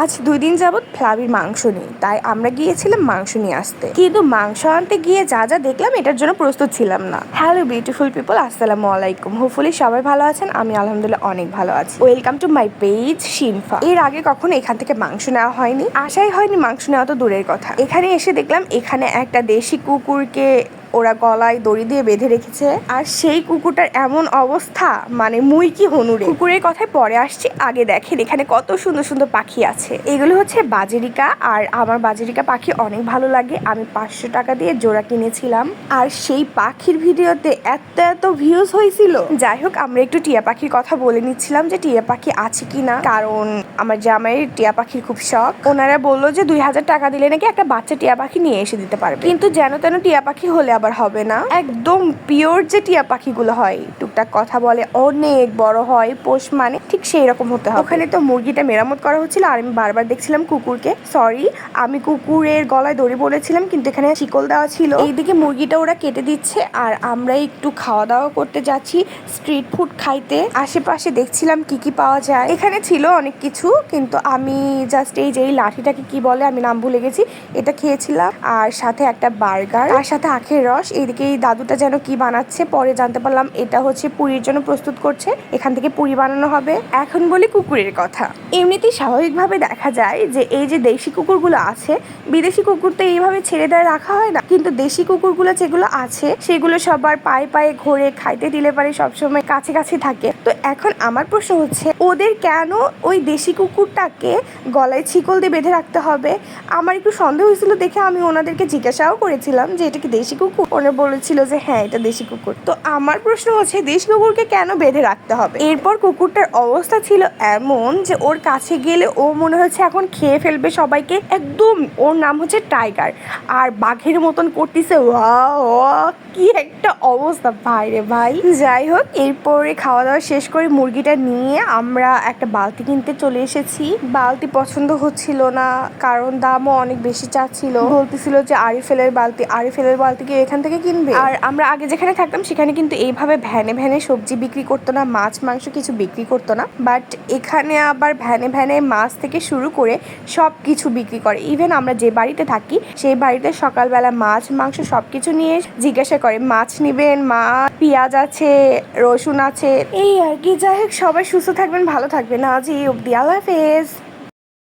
আজ দুই দিন যাবৎ ফ্লাবির মাংস নেই, তাই আমরা গিয়েছিলাম মাংস নিয়ে আসতে। কিন্তু মাংস আনতে গিয়ে যা যা দেখলাম, এটার জন্য প্রস্তুত ছিলাম না। হ্যালো বিউটিফুল পিপল আসসালামু আলাইকুম। হোপফুলি সবাই ভালো আছেন, আমি আলহামদুলিল্লাহ অনেক ভালো আছি। Welcome to my page Shinfa এর আগে কখনো এখান থেকে মাংস নেওয়া হয়নি। আশাই হয়নি মাংস নেওয়া তো দূরের কথা। এখানে এসে দেখলাম, এখানে একটা দেশি কুকুরকে ওরা গলায় দড়ি দিয়ে বেঁধে রেখেছে। আর সেই কুকুরটার এমন অবস্থা মানে মুই কি হনুরে কুকুরের কথায় পরে আসছি, আগে দেখেন এখানে কত সুন্দর সুন্দর পাখি আছে। এগুলো হচ্ছে বাজেরিকা, আর আমার বাজেরিকা পাখি অনেক ভালো লাগে। আমি পাঁচশো টাকা দিয়ে জোড়া কিনেছিলাম। আর সেই পাখির ভিডিওতে এত এত ভিউজ হয়েছিল। যাই হোক, আমরা একটু টিয়া পাখির কথা বলে নিচ্ছিলাম যে টিয়া পাখি আছে কিনা। কারণ আমার জামাইয়ের টিয়া পাখির খুব শখ। ওনারা বলল যে দুই হাজার টাকা দিলে নাকি একটা বাচ্চা টিয়া পাখি নিয়ে এসে দিতে পারবে। কিন্তু যেন তেন টিয়া পাখি হলে আবার হবে না। একদম পিওর যে টিয়া পাখিগুলো হয় টুকটাক কথা বলে অনেক বড় হয় পোষ মানে ঠিক সেই রকম হতে হবে। ওখানে তো মুরগিটা মেরামত করা হচ্ছিল আর আমি বারবার দেখছিলাম কুকুরকে। সরি আমি কুকুরের গলায় দড়ি বলেছিলাম কিন্তু এখানে শিকল দেওয়া ছিল। এইদিকে মুরগিটা ওরা কেটে দিচ্ছে আর আমরা একটু খাওয়া দাওয়া করতে যাচ্ছি স্ট্রিট ফুড খাইতে। আশেপাশে দেখছিলাম কি কি পাওয়া যায়। এখানে ছিল অনেক কিছু কিন্তু আমি জাস্ট এই যে এই লাঠিটাকে কি বলে আমি নাম ভুলে গেছি এটা খেয়েছিলাম। আর সাথে একটা বার্গার আর সাথে আখের রস এইদিকে এই দাদুটা যেন কি বানাচ্ছে পরে জানতে পারলাম, এটা হচ্ছে পুরীর জন্য প্রস্তুত করছে। এখান থেকে পুরি বানানো হবে। এখন বলি কুকুরের কথা। এমনিতেই স্বাভাবিকভাবে দেখা যায় যে এই যে দেশি কুকুরগুলো আছে, বিদেশি কুকুর তো এইভাবে ছেড়ে দেয়, রাখা হয় না। কিন্তু দেশি কুকুরগুলো যেগুলো আছে, সেগুলো সবার পায়ে পায়ে ঘোরে, খাইতে দিলে পারে সবসময় কাছে কাছে থাকে। তো এখন আমার প্রশ্ন হচ্ছে, ওদের কেন ওই দেশি কুকুরটাকে গলায় ছিকল দিয়ে বেঁধে রাখতে হবে? আমার একটু সন্দেহ হয়েছিল দেখে আমি ওনাদেরকে জিজ্ঞাসাও করেছিলাম যে এটা কি দেশি কুকুর? ওনারা বলেছিল যে হ্যাঁ এটা দেশি কুকুর। তো আমার প্রশ্ন হচ্ছে, দেশি কুকুরকে কেন বেঁধে রাখতে হবে? এরপর কুকুরটার অবস্থা ছিল এমন যে, ওর কাছে গেলে ও মনে হচ্ছে এখন খেয়ে ফেলবে সবাইকে। একদম ওর নাম হচ্ছে টাইগার। আর বাঘের মতন করতেছে ওয়া কি একটা অবস্থা। ভাই রে ভাই। যাই হোক, এরপরে খাওয়া দাওয়া শেষ করে মুরগিটা নিয়ে আমরা একটা বালতি কিনতে চলে এসেছি। বালতি পছন্দ হচ্ছিল না, কারণ দামও অনেক বেশি চাচ্ছিল। বলতেছিল যে, আরিফেলের বালতি আরিফেলের বালতি কি এখান থেকে কিনবে? আর আমরা আগে যেখানে থাকতাম, সেখানে কিন্তু এইভাবে ভ্যানে ভ্যানে সবজি বিক্রি করতো না, মাছ, মাংস কিছু বিক্রি করতো না। বাট এখানে আবার ভ্যানে ভ্যানে মাছ থেকে শুরু করে সব কিছু বিক্রি করে। ইভেন আমরা যে বাড়িতে থাকি, সেই বাড়িতে সকালবেলা মাছ, মাংস সব কিছু নিয়ে জিজ্ঞাসা করে, মাছ নিবেন? মা, পেঁয়াজ আছে, রসুন আছে? এই আর কি, যাই হোক, সবাই সুস্থ থাকবেন, ভালো থাকবেন। আজ এই অব্দি আল্লাহ হাফেজ।